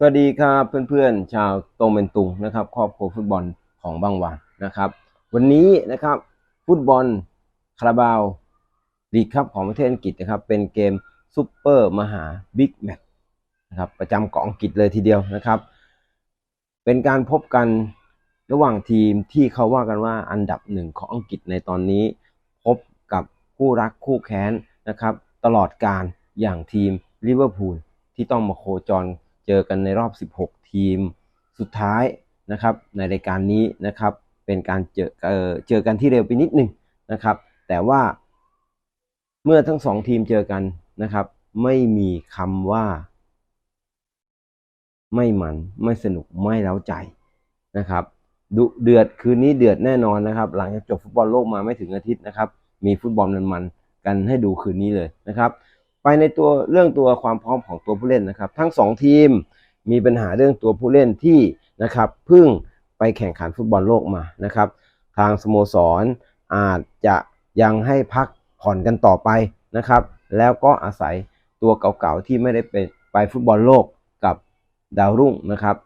สวัสดีครับเพื่อนๆ ชาวโตเมนตุงนะครับครอบครัวฟุตบอลของบางหวันนะครับ วันนี้นะครับฟุตบอลคาราบาวลีกครับของประเทศอังกฤษนะครับ เป็นเกมซุปเปอร์มหาบิ๊กแมตช์นะครับประจำเกาะอังกฤษเลยทีเดียวนะครับ เป็นการพบกันระหว่างทีมที่เขาว่ากันว่าอันดับหนึ่งของอังกฤษในตอนนี้ พบกับคู่รักคู่แค้นนะครับ ตลอดการอย่างทีมลิเวอร์พูลที่ต้องมาโคจร เจอกันในรอบ 16 ทีมสุดท้ายนะครับ ในรายการนี้นะครับ เป็นการเจอเออเจอกันที่เร็วไปนิดนึงนะครับ แต่ว่าเมื่อทั้งสองทีมเจอกันนะครับ ไม่มีคำว่า ไม่มันไม่สนุกไม่เล้าใจนะครับดุเดือดคืนนี้เดือดแน่นอนนะครับ หลังจากจบฟุตบอลโลกมาไม่ถึงอาทิตย์นะครับ มีฟุตบอลมันๆกันให้ดูคืนนี้เลยนะครับ ไปในตัวเรื่องตัวความพร้อมของตัวผู้เล่นนะครับ ทั้งสองทีมมีปัญหาเรื่องตัวผู้เล่นที่นะครับเพิ่งไปแข่งขันฟุตบอลโลกมานะครับ ทางสโมสรอาจจะยังให้พักผ่อนกันต่อไปนะครับ แล้วก็อาศัยตัวเก่าๆที่ไม่ได้ไปไปฟุตบอลโลกกับดาวรุ่งนะครับ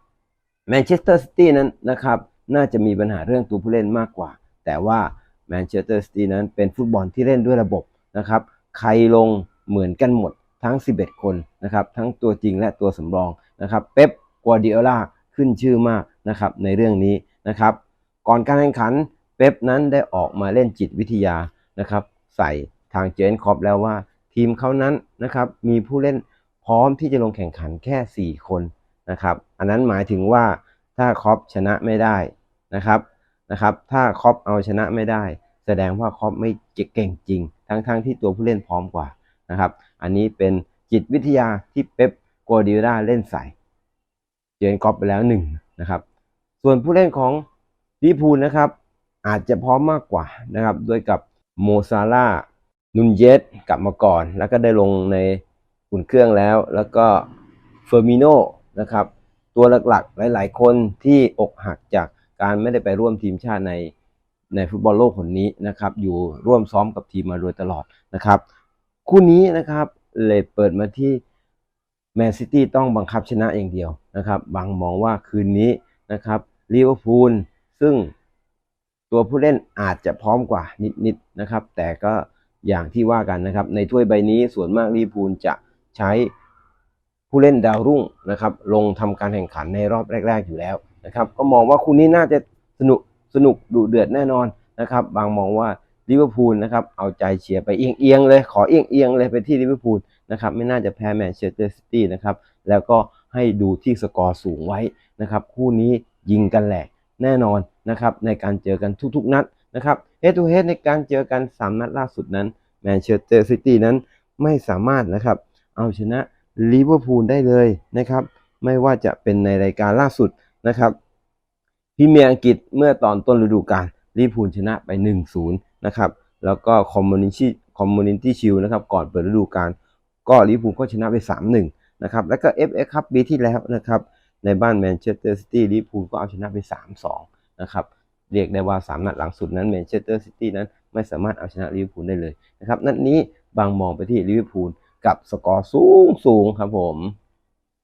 แมนเชสเตอร์ซิตี้นั้นนะครับน่าจะมีปัญหาเรื่องตัวผู้เล่นมากกว่า แต่ว่าแมนเชสเตอร์ซิตี้นั้นเป็นฟุตบอลที่เล่นด้วยระบบนะครับ ใครลง เหมือนกันหมดทั้ง 11 คนนะครับทั้งตัวจริงและตัวสำรองนะครับเป๊ปกัวดิโอลาขึ้นชื่อมากนะครับในเรื่องนี้นะครับก่อนการแข่งขันเป๊ปนั้นได้ออกมาเล่นจิตวิทยานะครับใส่ทางเจนคอปแล้วว่า ทีมเขานั้นนะครับมีผู้เล่นพร้อมที่จะลงแข่งขันแค่ 4 คนนะครับอันนั้นหมายถึงว่าถ้าคอปชนะไม่ได้นะครับนะครับถ้าคอปเอาชนะไม่ได้ แสดงว่าคอปไม่เก่งจริง ทั้งๆทที่ตัวผู้เล่นพร้อมกว่า นะครับ อันนี้เป็นจิตวิทยาที่เป๊ปกัวดิโอลาเล่นใส่เจนคอปไปแล้วหนึ่งนะครับ ส่วนผู้เล่นของลิพูลนะครับ อาจจะพร้อมมากกว่านะครับด้วยกับโมซาลานุนเยสกลับมาก่อน แล้วก็ได้ลงในอุ่นเครื่องแล้ว แล้วก็เฟอร์มิโนนะครับ ตัวหลักๆ หลาย ๆ คนที่อกหักจากการไม่ได้ไปร่วมทีมชาติในในฟุตบอลโลกคนนี้นะครับ อยู่ร่วมซ้อมกับทีมมาโดยตลอดนะครับ คู่นี้นะครับเลยเปิดมาที่แมนซิตี้ต้องบังคับชนะอย่างเดียวนะครับบางมองว่าคืนนี้นะครับลิเวอร์พูลซึ่งตัวผู้เล่นอาจจะพร้อมกว่านิดๆนะครับ แต่ก็อย่างที่ว่ากันนะครับ ในถ้วยใบนี้ส่วนมากลิเวอร์พูลจะใช้ผู้เล่นดาวรุ่งนะครับ ลงทำการแข่งขันในรอบแรก ๆ อยู่แล้วนะครับ ก็มองว่าคู่นี้น่าจะสนุกสนุกดุเดือดแน่นอนนะครับ บางมองว่า ลิเวอร์พูลนะครับเอาใจเชียร์ไปเอียงๆเลยขอเอียงๆเลยไปที่ลิเวอร์พูลนะครับไม่น่าจะแพ้แมนเชสเตอร์ซิตี้นะครับแล้วก็ให้ดูที่สกอร์สูงไว้นะครับคู่นี้ยิงกันแหลกแน่นอนนะครับในการเจอกันทุกๆนัดนะครับเฮดทูเฮดในการเจอกัน 3 นัดล่าสุดนั้นแมนเชสเตอร์ซิตี้นั้นไม่สามารถนะครับเอาชนะลิเวอร์พูลได้เลยนะครับไม่ว่าจะเป็นในรายการล่าสุดนะครับพรีเมียอังกฤษเมื่อตอนต้นฤดูกาลลิเวอร์พูลชนะไป 1-0 นะครับ แล้วก็คอมมูนิตี้คอมมูนิตี้ชิลนะครับก่อนเปิดฤดูกาลก็ลิเวอร์พูลก็ชนะไป 3-1 นะครับ แล้วก็ FA คัพปีที่แล้วนะครับ ในบ้านแมนเชสเตอร์ซิตี้ลิเวอร์พูลก็เอาชนะไป 3-2 นะครับเรียกได้ว่า 3 นัดหลังสุดนั้นแมนเชสเตอร์ซิตี้นั้นไม่สามารถเอาชนะลิเวอร์พูลได้เลยนะครับ นัดนี้บางมองไปที่ลิเวอร์พูลกับสกอร์สูงสูงครับผม